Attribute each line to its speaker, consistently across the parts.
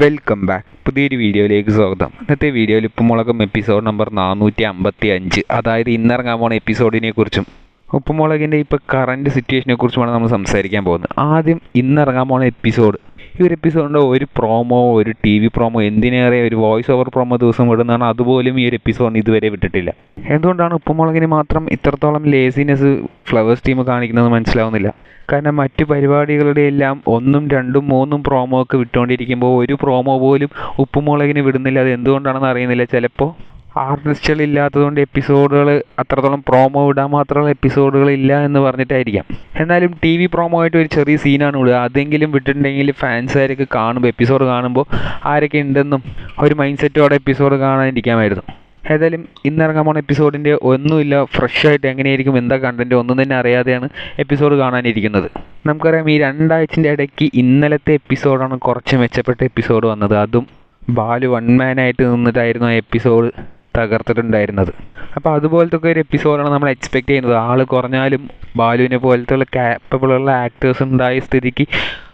Speaker 1: Welcome back പുതിയൊരു വീഡിയോയിലേക്ക് സ്വാഗതം. ഇന്നത്തെ വീഡിയോയിൽ ഉപ്പുമുളകും എപ്പിസോഡ് നമ്പർ നാനൂറ്റി അമ്പത്തി അഞ്ച് അതായത് ഇന്നിറങ്ങാൻ പോണ എപ്പിസോഡിനെ കുറിച്ചും ഉപ്പുമുളകിന്റെ ഇപ്പോൾ കറന്റ് സിറ്റുവേഷനെ കുറിച്ചുമാണ് നമ്മൾ സംസാരിക്കാൻ പോകുന്നത്. ആദ്യം ഇന്നിറങ്ങാൻ പോണ എപ്പിസോഡ് ഈ ഒരു എപ്പിസോഡിന്റെ ഒരു പ്രോമോ ഒരു ടി വി പ്രോമോ എന്തിനേറെ ഒരു വോയിസ് ഓവർ പ്രോമോ ദിവസം വിടുന്നതാണ് അതുപോലും ഈ ഒരു എപ്പിസോഡിന് ഇതുവരെ വിട്ടിട്ടില്ല. എന്തുകൊണ്ടാണ് ഉപ്പുമുളകിന് മാത്രം ഇത്രത്തോളം ലേസിനെസ് ഫ്ലവേഴ്സ് ടീം കാണിക്കുന്നത് മനസ്സിലാവുന്നില്ല? കാരണം മറ്റ് പരിപാടികളുടെ എല്ലാം ഒന്നും രണ്ടും മൂന്നും പ്രോമോ ഒക്കെ വിട്ടുകൊണ്ടിരിക്കുമ്പോൾ ഒരു പ്രോമോ പോലും ഉപ്പുമുളകിന് വിടുന്നില്ല. അത് എന്തുകൊണ്ടാണെന്ന് അറിയുന്നില്ല ചിലപ്പോൾ ആർട്ടിസ്റ്റുകൾ ഇല്ലാത്തതുകൊണ്ട് എപ്പിസോഡുകൾ അത്രത്തോളം പ്രോമോ ഇടാൻ മാത്രമുള്ള എപ്പിസോഡുകൾ ഇല്ല എന്ന് പറഞ്ഞിട്ടായിരിക്കാം. എന്നാലും ടി വി പ്രോമോ ആയിട്ട് ഒരു ചെറിയ സീനാണ് വിടുക അതെങ്കിലും വിട്ടിട്ടുണ്ടെങ്കിൽ ഫാൻസുകാരൊക്കെ കാണുമ്പോൾ എപ്പിസോഡ് കാണുമ്പോൾ ആരൊക്കെ ഉണ്ടെന്നും ഒരു മൈൻഡ് സെറ്റോടെ എപ്പിസോഡ് കാണാനിരിക്കാമായിരുന്നു. ഏതായാലും ഇന്നിറങ്ങാൻ പോണ എപ്പിസോഡിന്റെ ഒന്നുമില്ല ഫ്രഷ് ആയിട്ട് എങ്ങനെയായിരിക്കും എന്താ കണ്ടന്റ് ഒന്നും തന്നെ അറിയാതെയാണ് എപ്പിസോഡ് കാണാനിരിക്കുന്നത്. നമുക്കറിയാം ഈ രണ്ടാഴ്ചന്റെ ഇടയ്ക്ക് ഇന്നലത്തെ എപ്പിസോഡാണ് കുറച്ച് മെച്ചപ്പെട്ട എപ്പിസോഡ് വന്നത്. അതും ബാലു വൺ മാനായിട്ട് നിന്നിട്ടായിരുന്നു ആ എപ്പിസോഡ് തകർത്തിട്ടുണ്ടായിരുന്നത്. അപ്പോൾ അതുപോലത്തെ ഒക്കെ ഒരു എപ്പിസോഡാണ് നമ്മൾ എക്സ്പെക്ട് ചെയ്യുന്നത്. ആൾ കുറഞ്ഞാലും ബാലുവിനെ പോലത്തെ ഉള്ള capable ആക്ടേഴ്സ് ഉണ്ടായ സ്ഥിതിക്ക്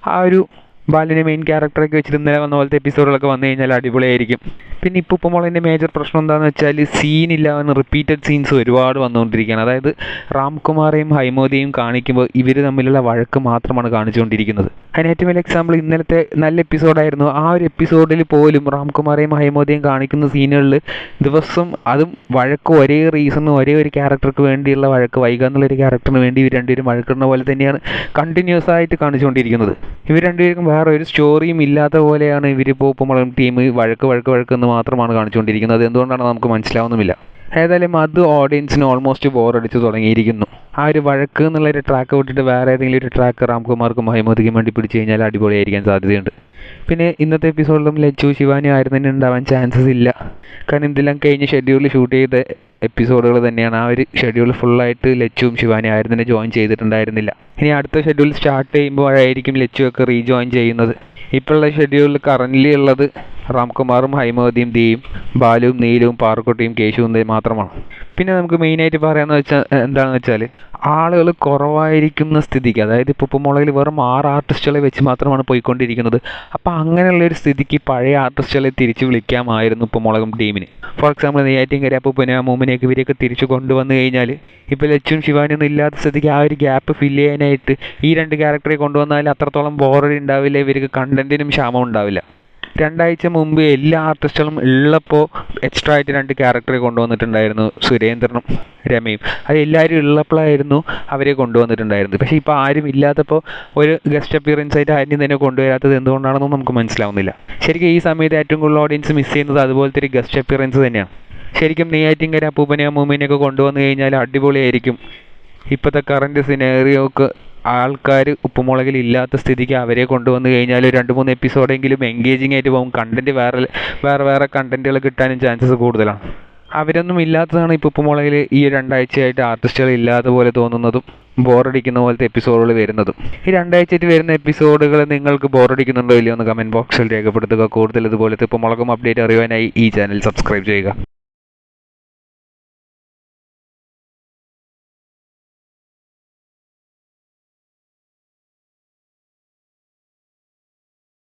Speaker 1: ആ ഒരു ബാലിനെ മെയിൻ ക്യാരക്ടറൊക്കെ വെച്ചിട്ട് ഇന്നലെ വന്ന പോലത്തെ എപ്പിസോഡുകളൊക്കെ വന്നു കഴിഞ്ഞാൽ അടിപൊളിയായിരിക്കും. പിന്നെ ഇപ്പോൾ ഇപ്പോൾ മോളിന്റെ മേജർ പ്രശ്നം എന്താണെന്ന് വെച്ചാൽ സീനില്ല റിപ്പീറ്റഡ് സീൻസ് ഒരുപാട് വന്നുകൊണ്ടിരിക്കുകയാണ്. അതായത് റാംകുമാറേയും ഹൈമോദിയും കാണിക്കുമ്പോൾ ഇവർ തമ്മിലുള്ള വഴക്ക് മാത്രമാണ് കാണിച്ചുകൊണ്ടിരിക്കുന്നത്. അതിന് ഏറ്റവും വലിയ എക്സാമ്പിൾ ഇന്നലത്തെ നല്ല എപ്പിസോഡായിരുന്നു ആ ഒരു എപ്പിസോഡിൽ പോലും റാംകുമാറേയും ഹൈമോദിയും കാണിക്കുന്ന സീനുകളിൽ ദിവസം അതും വഴക്ക് ഒരേ റീസണും ഒരേ ഒരു ക്യാരക്ടർക്ക് വേണ്ടിയുള്ള വഴക്ക് വൈക എന്നുള്ളൊരു ക്യാരക്ടറിന് വേണ്ടി ഇവർ രണ്ടുപേരും വഴക്കിടുന്ന പോലെ തന്നെയാണ് കണ്ടിന്യൂസ് ആയിട്ട് കാണിച്ചുകൊണ്ടിരിക്കുന്നത്. ഇവർ രണ്ടുപേർക്കും വേറെ ഒരു സ്റ്റോറിയും ഇല്ലാത്ത പോലെയാണ് ഇവർ ഇപ്പോൾ ഉപ്പുമുളകും ടീം വഴക്ക് വഴക്ക് വഴക്ക് എന്ന് മാത്രമാണ് കാണിച്ചുകൊണ്ടിരിക്കുന്നത്. എന്തുകൊണ്ടാണ് നമുക്ക് മനസ്സിലാവുന്നുമില്ല. ഏതായാലും അത് ഓഡിയൻസിന് ഓൾമോസ്റ്റ് ബോറടിച്ച് തുടങ്ങിയിരിക്കുന്നു. ആ ഒരു വഴക്ക് എന്നുള്ള ഒരു ട്രാക്ക് വിട്ടിട്ട് വേറെ ഏതെങ്കിലും ഒരു ട്രാക്ക് രാംകുമാർക്കും മഹിമതിക്കും വേണ്ടി പിടിച്ചു കഴിഞ്ഞാൽ അടിപൊളിയായിരിക്കാൻ സാധ്യതയുണ്ട്. പിന്നെ ഇന്നത്തെ എപ്പിസോഡിലും ലച്ചു ശിവാനി ആയിരുന്നു തന്നെ ഉണ്ടാവാൻ ചാൻസസ് ഇല്ല. കാരണം ഇതെല്ലാം കഴിഞ്ഞ് ഷെഡ്യൂളിൽ ഷൂട്ട് ചെയ്ത എപ്പിസോഡുകൾ തന്നെയാണ്. ആ ഒരു ഷെഡ്യൂൾ ഫുള്ളായിട്ട് ലച്ചുവും ശിവാനി ആരും തന്നെ ജോയിൻ ചെയ്തിട്ടുണ്ടായിരുന്നില്ല. ഇനി അടുത്ത ഷെഡ്യൂൾ സ്റ്റാർട്ട് ചെയ്യുമ്പോഴായിരിക്കും ലച്ചു ഒക്കെ റീജോയിൻ ചെയ്യുന്നത്. ഇപ്പോഴുള്ള ഷെഡ്യൂളിൽ കറന്റ്ലി ഉള്ളത് റാംകുമാറും ഹൈമവതിയും ദിയും ബാലുവും നീലുവും പാറക്കുട്ടിയും കേശുവും മാത്രമാണ്. പിന്നെ നമുക്ക് മെയിനായിട്ട് പറയാമെന്ന് വെച്ചാൽ എന്താണെന്ന് വെച്ചാൽ ആളുകൾ കുറവായിരിക്കുന്ന സ്ഥിതിക്ക് അതായത് ഇപ്പോൾ ഉപ്പുമുളകിൽ വെറും ആറ് ആർട്ടിസ്റ്റുകളെ വെച്ച് മാത്രമാണ് പോയിക്കൊണ്ടിരിക്കുന്നത്. അപ്പോൾ അങ്ങനെയുള്ള ഒരു സ്ഥിതിക്ക് പഴയ ആർട്ടിസ്റ്റുകളെ തിരിച്ച് വിളിക്കാമായിരുന്നു ഉപ്പുമുളകും ടീമിന്. ഫോർ എക്സാമ്പിൾ നെയ്യാറ്റിൻകര അപ്പൂപ്പനെ മൂമിനെയൊക്കെ ഇവരെയൊക്കെ തിരിച്ച് കൊണ്ടുവന്നു കഴിഞ്ഞാൽ ഇപ്പോൾ ലച്ചും ശിവാനിയൊന്നും ഇല്ലാത്ത സ്ഥിതിക്ക് ആ ഒരു ഗ്യാപ്പ് ഫില്ല് ചെയ്യാനായിട്ട് ഈ രണ്ട് ക്യാരക്ടറെ കൊണ്ടുവന്നാൽ അത്രത്തോളം ബോറടി ഉണ്ടാവില്ല ഇവർക്ക് കണ്ടന്റിനും ക്ഷാമം ഉണ്ടാവില്ല. രണ്ടാഴ്ച മുമ്പ് എല്ലാ ആർട്ടിസ്റ്റുകളും ഉള്ളപ്പോൾ എക്സ്ട്രാ ആയിട്ട് രണ്ട് ക്യാരക്ടറെ കൊണ്ടുവന്നിട്ടുണ്ടായിരുന്നു സുരേന്ദ്രനും രമയും. അത് എല്ലാവരും ഉള്ളപ്പോഴായിരുന്നു അവരെ കൊണ്ടുവന്നിട്ടുണ്ടായിരുന്നത്. പക്ഷേ ഇപ്പോൾ ആരും ഇല്ലാത്തപ്പോൾ ഒരു ഗസ്റ്റ് അപ്പിയറൻസ് ആയിട്ട് ആരും തന്നെ കൊണ്ടുവരാത്തത് എന്തുകൊണ്ടാണെന്നും നമുക്ക് മനസ്സിലാവുന്നില്ല. ശരിക്കും ഈ സമയത്ത് ഏറ്റവും കൂടുതൽ ഓഡിയൻസ് മിസ് ചെയ്യുന്നത് അതുപോലത്തെ ഒരു ഗസ്റ്റ് അപ്പിയറൻസ് തന്നെയാണ്. ശരിക്കും നെയ്യാറ്റിങ്കര അപ്പൂപ്പനെ അമ്മൂമ്മനെയൊക്കെ കൊണ്ടുവന്നു കഴിഞ്ഞാൽ അടിപൊളിയായിരിക്കും. ഇപ്പോഴത്തെ കറന്റ് സിനേറിയോക്ക് ആൾക്കാർ ഉപ്പുമുളകിൽ ഇല്ലാത്ത സ്ഥിതിക്ക് അവരെ കൊണ്ടുവന്നു കഴിഞ്ഞാൽ രണ്ട് മൂന്ന് എപ്പിസോഡെങ്കിലും എൻഗേജിങ് ആയിട്ട് പോകും. കണ്ടന്റ് വേറെ വേറെ വേറെ കണ്ടന്റുകൾ കിട്ടാനും ചാൻസസ് കൂടുതലാണ്. അവരൊന്നും ഇല്ലാത്തതാണ് ഇപ്പോൾ ഉപ്പുമുളകിൽ ഈ രണ്ടാഴ്ചയായിട്ട് ആർട്ടിസ്റ്റുകൾ ഇല്ലാത്ത പോലെ തോന്നുന്നതും ബോറടിക്കുന്ന പോലത്തെ എപ്പിസോഡുകൾ വരുന്നതും. ഈ രണ്ടാഴ്ചയായിട്ട് വരുന്ന എപ്പിസോഡുകൾ നിങ്ങൾക്ക് ബോറടിക്കുന്നുണ്ടോ ഇല്ലയോ എന്ന് കമന്റ് ബോക്സിൽ രേഖപ്പെടുത്തുക. കൂടുതൽ ഇതുപോലത്തെ ഉപ്പുമുളകും അപ്ഡേറ്റ് അറിയുവാനായി ഈ ചാനൽ സബ്സ്ക്രൈബ് ചെയ്യുക.